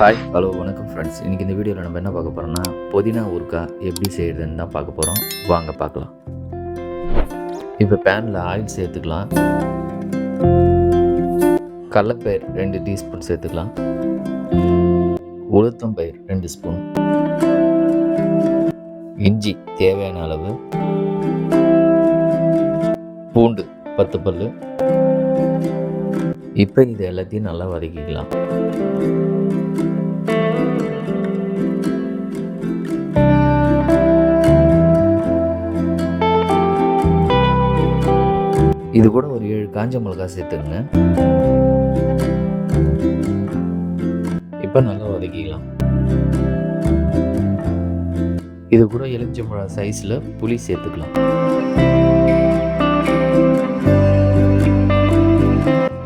Hi hello வணக்கம் friends இன்றைக்கி இந்த வீடியோவில் நம்ம என்ன பார்க்க போகிறோம்னா புதினா ஊருக்கா எப்படி செய்கிறதுன்னு தான் பார்க்க போகிறோம் வாங்க பார்க்கலாம். இப்போ பேனில் ஆயில் சேர்த்துக்கலாம். கடலப்பயிர் ரெண்டு டீஸ்பூன் சேர்த்துக்கலாம். உளுத்தம் பயிர் ரெண்டு ஸ்பூன் இஞ்சி தேவையான அளவு. பூண்டு பத்து பல்லு. இப்போ இது எல்லாத்தையும் நல்லா வதக்கிக்கலாம். இது கூட ஒரு ஏழு காஞ்ச மிளகாய் சேர்த்துக்கங்க. இப்போ நல்லா வதக்கிக்கலாம். இது கூட எலுமிச்சம்பழம் சைஸில் புளி சேர்த்துக்கலாம்.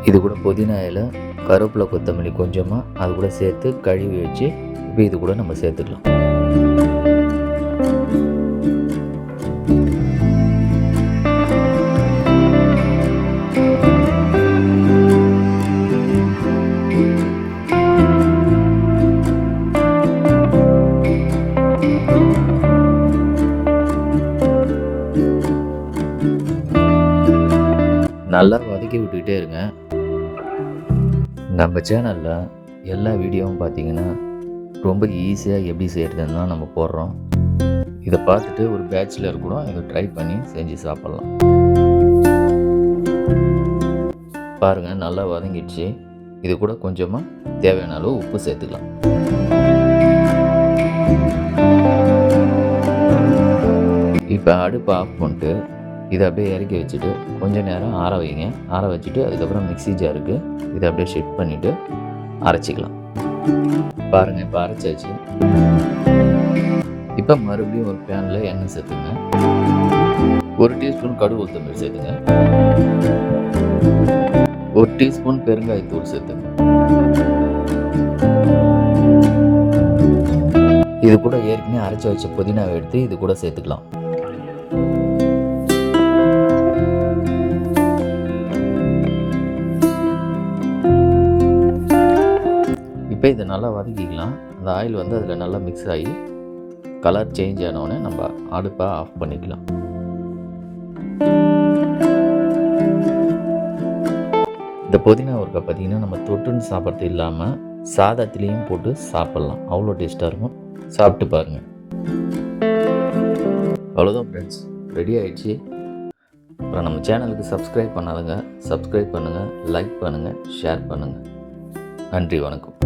இது கூட புதினா இலை கருவேப்பிலை கொத்தமல்லி கொஞ்சமாக அது கூட சேர்த்து கழுவி வச்சு இப்போ இது கூட நம்ம சேர்த்துக்கலாம். நல்லா வதக்கி விட்டுக்கிட்டே இருங்க. நம்ம சேனலில் எல்லா வீடியோவும் பார்த்தீங்கன்னா ரொம்ப ஈஸியாக எப்படி செய்கிறதுன்னு தான் நம்ம போடுறோம். இதை பார்த்துட்டு ஒரு பேச்சுலர் கூட இதை ட்ரை பண்ணி செஞ்சு சாப்பிட்லாம். பாருங்கள் நல்லா வதங்கிடுச்சு. இது கூட கொஞ்சமாக தேவையான அளவு உப்பு சேர்த்துக்கலாம். இப்போ அடுப்பை ஆஃப் பண்ணிட்டு இதை அப்படியே இறக்கி வச்சுட்டு கொஞ்சம் நேரம் ஆற வைங்க. ஆற வச்சுட்டு அதுக்கப்புறம் மிக்ஸி ஜாருக்கு இதை அப்படியே ஷிஃப்ட் பண்ணிவிட்டு அரைச்சிக்கலாம். பாருங்கள் இப்போ அரைச்சாச்சு. இப்போ மறுபடியும் ஒரு பேனில் எண்ணெய் சேர்த்துங்க. ஒரு டீஸ்பூன் கடுகு உளுத்தம்பருப்பு சேர்த்துங்க. ஒரு டீஸ்பூன் பெருங்காயத்தூள் சேர்த்துங்க. இது கூட ஏற்கனவே அரைச்சி வச்ச புதினாவை எடுத்து இது கூட சேர்த்துக்கலாம். இப்போ இதை நல்லா வதக்கிக்கலாம். அந்த ஆயில் வந்து அதில் நல்லா மிக்ஸ் ஆகி கலர் சேஞ்ச் ஆனவுடனே நம்ம அடுப்பை ஆஃப் பண்ணிக்கலாம். இந்த புதினா ஊறுக்கா பார்த்திங்கன்னா நம்ம தொட்டுன்னு சாப்பிட்றது இல்லாமல் சாதத்துலேயும் போட்டு சாப்பிட்லாம். அவ்வளோ டேஸ்ட்டாக இருக்கும். சாப்பிட்டு பாருங்கள் அவ்வளோதான் ஃப்ரெண்ட்ஸ் ரெடி ஆகிடுச்சு அப்புறம் நம்ம சேனலுக்கு சப்ஸ்கிரைப் பண்ணாதுங்க. சப்ஸ்கிரைப் பண்ணுங்கள் லைக் பண்ணுங்கள் ஷேர் பண்ணுங்கள் நன்றி வணக்கம்.